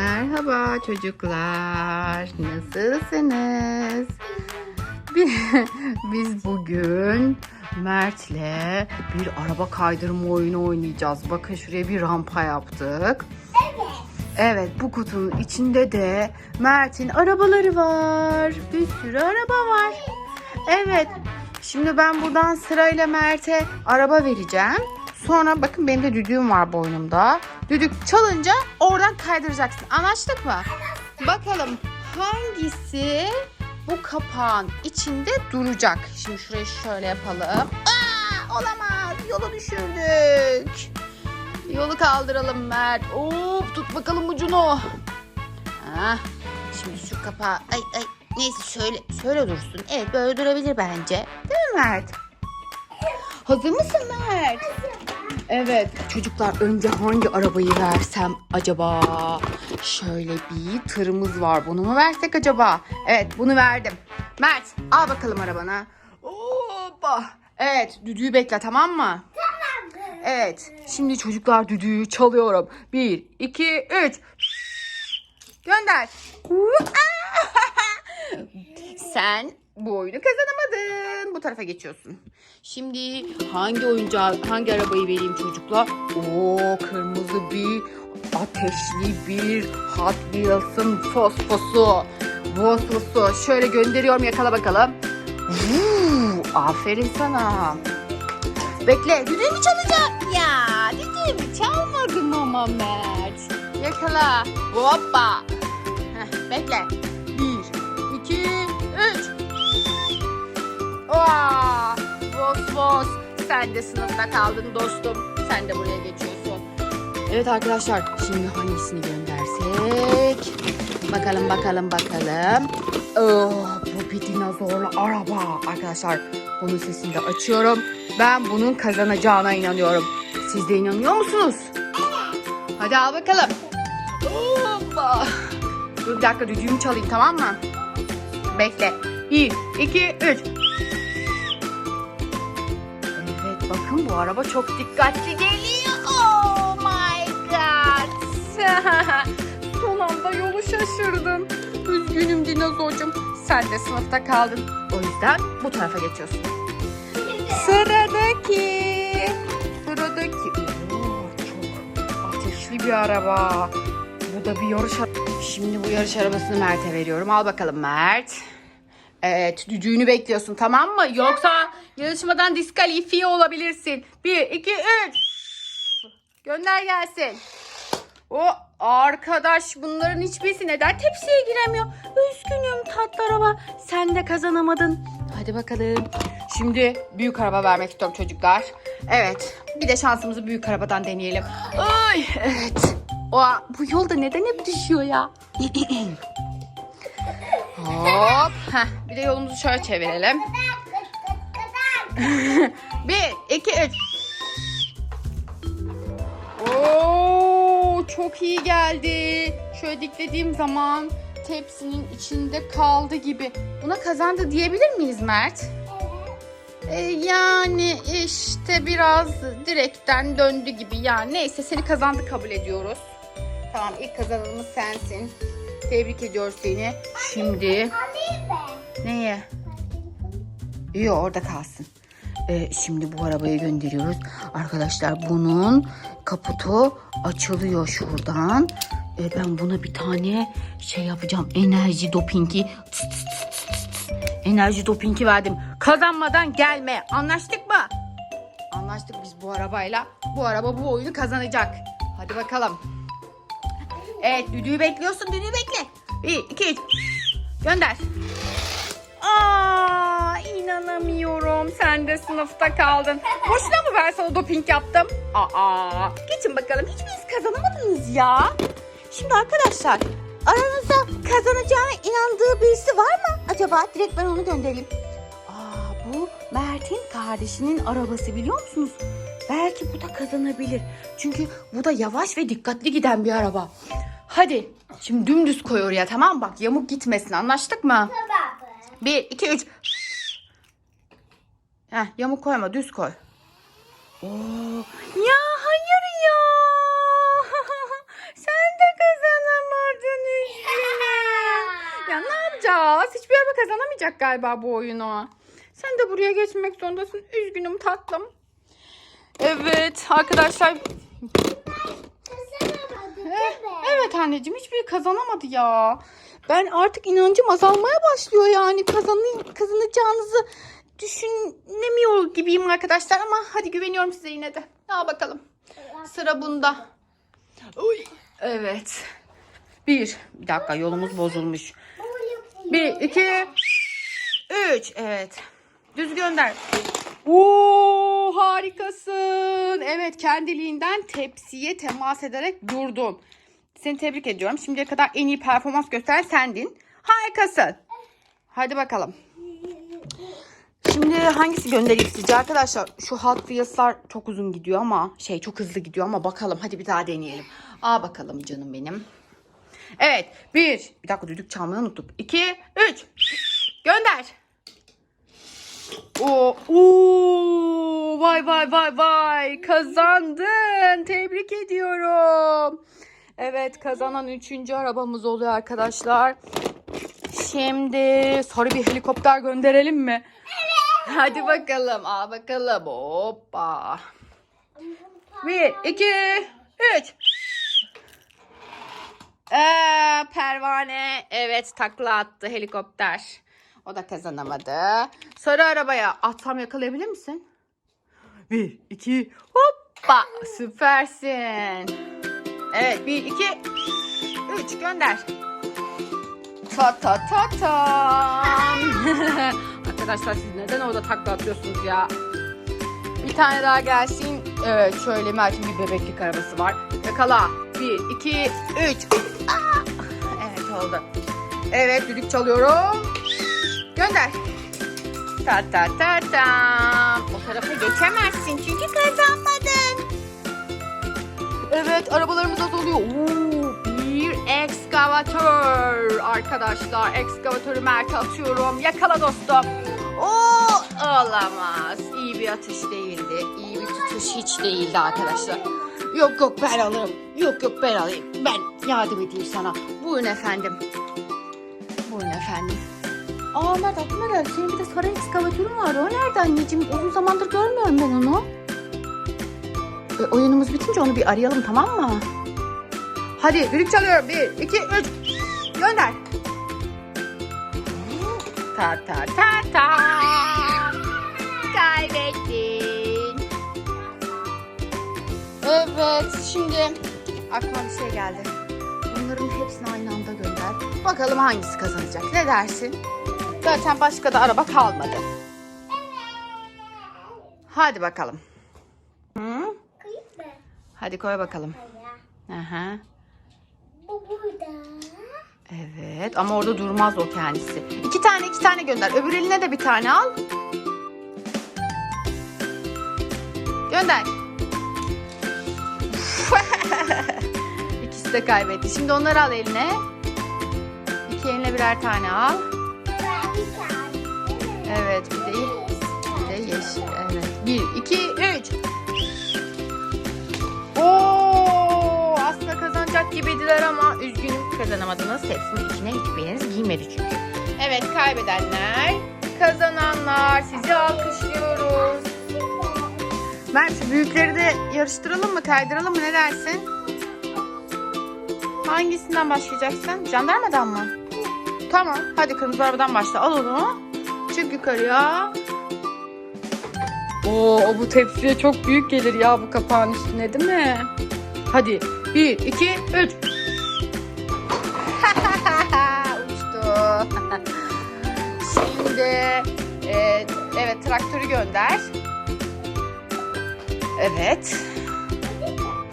Merhaba çocuklar. Nasılsınız? Bi- Biz bugün Mert'le bir araba kaydırma oyunu oynayacağız. Bakın şuraya bir rampa yaptık. Evet bu kutunun içinde de Mert'in arabaları var. Bir sürü araba var. Evet. Şimdi ben buradan sırayla Mert'e araba vereceğim. Sonra bakın benim de düdüğüm var boynumda. Düdük çalınca oradan kaydıracaksın. Anlaştık mı? Bakalım hangisi bu kapağın içinde duracak. Şimdi şurayı şöyle yapalım. Aa, olamaz. Yolu düşürdük. Yolu kaldıralım Mert. Hop tut bakalım ucunu. Ha, şimdi şu kapağı ay ay neyse şöyle şöyle dursun. Evet böyle durabilir bence. Değil mi Mert? Hazır mısın Mert? Evet çocuklar önce hangi arabayı versem acaba? Şöyle bir tırımız var. Bunu mu versek acaba? Evet bunu verdim. Mert al bakalım arabana. Hoppa. Evet düdüğü bekle tamam mı? Evet. Şimdi çocuklar düdüğü çalıyorum. Bir, iki, üç. Gönder. Sen bu oyunu kazanamadın. Bu tarafa geçiyorsun. Şimdi hangi oyuncağı, hangi arabayı vereyim çocuklar? Oo, kırmızı bir ateşli bir Hot Wheels'ın fosfosu. Fosfosu. Şöyle gönderiyorum yakala bakalım. Vuu, aferin sana. Bekle düdüğümü çalacak. Ya düdüğümü çalmadım ama Mert. Yakala. Hoppa. Heh, bekle. Bir, iki. Vos vos. Sen de sınıfta kaldın dostum. Sen de buraya geçiyorsun. Evet arkadaşlar şimdi hangisini göndersek? Bakalım bakalım bakalım. Oh, bu bir dinozorlu araba. Arkadaşlar bunun sesini de açıyorum. Ben bunun kazanacağına inanıyorum. Siz de inanıyor musunuz? Hadi al bakalım. Dur bir dakika düdüğümü çalayım tamam mı? Bekle. 1, 2, 3. bakın bu araba çok dikkatli geliyor. Oh my god. Son anda yolu şaşırdım. Üzgünüm dinozorcum. Sen de sınıfta kaldın. O yüzden bu tarafa geçiyorsun. Sıradaki. Sıradaki. Oo, çok ateşli bir araba. Bu da bir yarış arabası. Şimdi bu yarış arabasını Mert'e veriyorum. Al bakalım Mert. Evet düdüğünü bekliyorsun tamam mı? Yoksa yarışmadan diskalifiye olabilirsin. Bir, iki, üç. Gönder gelsin. O arkadaş bunların hiçbirisi neden tepsiye giremiyor? Üzgünüm tatlı araba. Sen de kazanamadın. Hadi bakalım. Şimdi büyük araba vermek istiyorum çocuklar. Evet. Bir de şansımızı büyük arabadan deneyelim. Ay evet. O bu yolda neden hep düşüyor ya? Hop. Heh, bir de yolumuzu şöyle çevirelim. bir, iki, üç. Oo, çok iyi geldi. Şöyle diklediğim zaman tepsinin içinde kaldı gibi. Buna kazandı diyebilir miyiz Mert? Ee, yani işte biraz direkten döndü gibi. Yani neyse seni kazandı kabul ediyoruz. Tamam ilk kazananımız sensin. Tebrik ediyoruz seni. Şimdi neye? Yok orada kalsın. Ee, şimdi bu arabayı gönderiyoruz. Arkadaşlar bunun kaputu açılıyor şuradan. Ee, ben buna bir tane şey yapacağım. Enerji dopingi. Tıs tıs tıs tıs tıs tıs. Enerji dopingi verdim. Kazanmadan gelme. Anlaştık mı? Anlaştık biz bu arabayla. Bu araba bu oyunu kazanacak. Hadi bakalım. Evet düdüğü bekliyorsun. Düdüğü bekle. Bir, iki, üç. Gönder. Aa, inanamıyorum. Sen de sınıfta kaldın. Boşuna mı ben sana doping yaptım? Aa, geçin bakalım. Hiçbiriniz kazanamadınız ya. Şimdi arkadaşlar aranızda kazanacağına inandığı birisi var mı? Acaba direkt ben onu göndereyim. Aa, bu Mert'in kardeşinin arabası biliyor musunuz? Belki bu da kazanabilir. Çünkü bu da yavaş ve dikkatli giden bir araba. Hadi. Şimdi dümdüz koy oraya tamam mı? Bak yamuk gitmesin anlaştık mı? Bir, iki, üç. Heh, yamuk koyma düz koy. Oo. Ya hayır ya. Sen de kazanamadın üzgünüm. ya ne yapacağız? Hiçbir araba kazanamayacak galiba bu oyunu. Sen de buraya geçmek zorundasın. Üzgünüm tatlım. Evet arkadaşlar Eh, Evet anneciğim hiçbiri kazanamadı ya. Ben artık inancım azalmaya başlıyor yani. Kazanı, kazanacağınızı düşünemiyor gibiyim arkadaşlar ama hadi güveniyorum size yine de. Al bakalım. Sıra bunda. Oy. Evet. Bir. Bir dakika yolumuz bozulmuş. Bir, iki, üç. Evet. Düz gönder. Oo harikasın. Evet kendiliğinden tepsiye temas ederek durdun. Seni tebrik ediyorum. Şimdiye kadar en iyi performans gösteren sendin. Harikasın. Hadi bakalım. Şimdi hangisi göndereyim sizce arkadaşlar? Şu Hot Wheels'lar çok uzun gidiyor ama şey çok hızlı gidiyor ama bakalım hadi bir daha deneyelim. Aa bakalım canım benim. Evet bir. Bir dakika düdük çalmayı unuttuk. İki, üç. Gönder. Oo, oo, vay vay vay vay. Kazandın. Tebrik ediyorum. Evet kazanan üçüncü arabamız oluyor arkadaşlar. Şimdi sarı bir helikopter gönderelim mi? Hadi bakalım. Aa bakalım. Hoppa. Bir, iki, üç. Ee, pervane evet takla attı helikopter. O da kazanamadı. Sarı arabaya atsam yakalayabilir misin? Bir, iki, hoppa. Süpersin. Evet, bir, iki, üç gönder. Ta ta ta tam. Arkadaşlar siz neden orada takla atıyorsunuz ya? Bir tane daha gelsin. Evet şöyle Mert'in bir bebeklik arabası var. Yakala. Bir, iki, üç. Aa! Evet oldu. Evet düdük çalıyorum. Gönder. Ta ta ta tam. O tarafa geçemezsin çünkü kazanmadın. Evet arabalarımız azalıyor. Oo, bir ekskavatör. Arkadaşlar ekskavatörü Mert'e atıyorum. Yakala dostum. Oo, olamaz. İyi bir atış değildi. İyi bir tutuş hiç değildi arkadaşlar. Yok yok ben alırım. Yok yok ben alayım. Ben yardım edeyim sana. Buyurun efendim. Buyurun efendim. Aa Mert aklıma geldi. Senin bir de sarı ekskavatörün vardı. O nerede anneciğim? Uzun zamandır görmüyorum ben onu. E, oyunumuz bitince onu bir arayalım tamam mı? Hadi düdük çalıyorum. Bir, iki, üç. Gönder. Ta ta ta ta. Kaybettin. Evet şimdi aklıma bir şey geldi. Bunların hepsini aynı anda gönder. Bakalım hangisi kazanacak. Ne dersin? Zaten başka da araba kalmadı. Hadi bakalım. Hı? Hadi koy bakalım. Aha. Bu burada. Evet ama orada durmaz o kendisi. İki tane iki tane gönder. Öbür eline de bir tane al. Gönder. İkisi de kaybetti. Şimdi onları al eline. İki eline birer tane al. Ben. Evet bir de, bir de yeşil. Evet. Bir, iki, üç. Oo, aslında kazanacak gibiydiler ama üzgünüm kazanamadınız. Hepsinin içine hiçbiriniz giymedi çünkü. Evet kaybedenler, kazananlar. Sizi alkışlıyoruz. Mert şu büyükleri de yarıştıralım mı, kaydıralım mı ne dersin? Hangisinden başlayacaksın? Jandarmadan mı? Tamam. Hadi kırmızı arabadan başla. Al onu. Çık yukarıya. Oo, o bu tepsiye çok büyük gelir ya bu kapağın üstüne değil mi? Hadi. Bir, iki, üç. Uçtu. Şimdi e, evet traktörü gönder. Evet.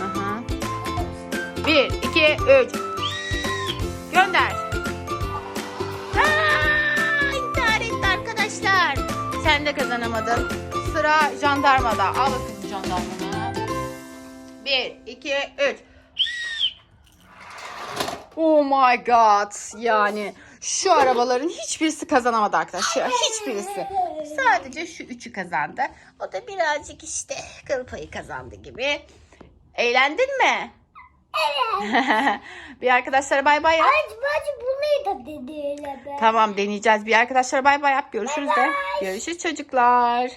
Aha. Bir, iki, üç. De kazanamadın. Sıra jandarmada. Al bakalım jandarmanı. Bir, iki, üç. Oh my god. Yani şu arabaların hiçbirisi kazanamadı arkadaşlar. Hiçbirisi. Sadece şu üçü kazandı. O da birazcık işte kıl payı kazandı gibi. Eğlendin mi? Evet. bir arkadaşlara bay bay yap. Aç bacı bunu da dedi öyle be. Tamam deneyeceğiz. Bir arkadaşlara bay bay yap. Görüşürüz de. Bay bay. Görüşürüz çocuklar.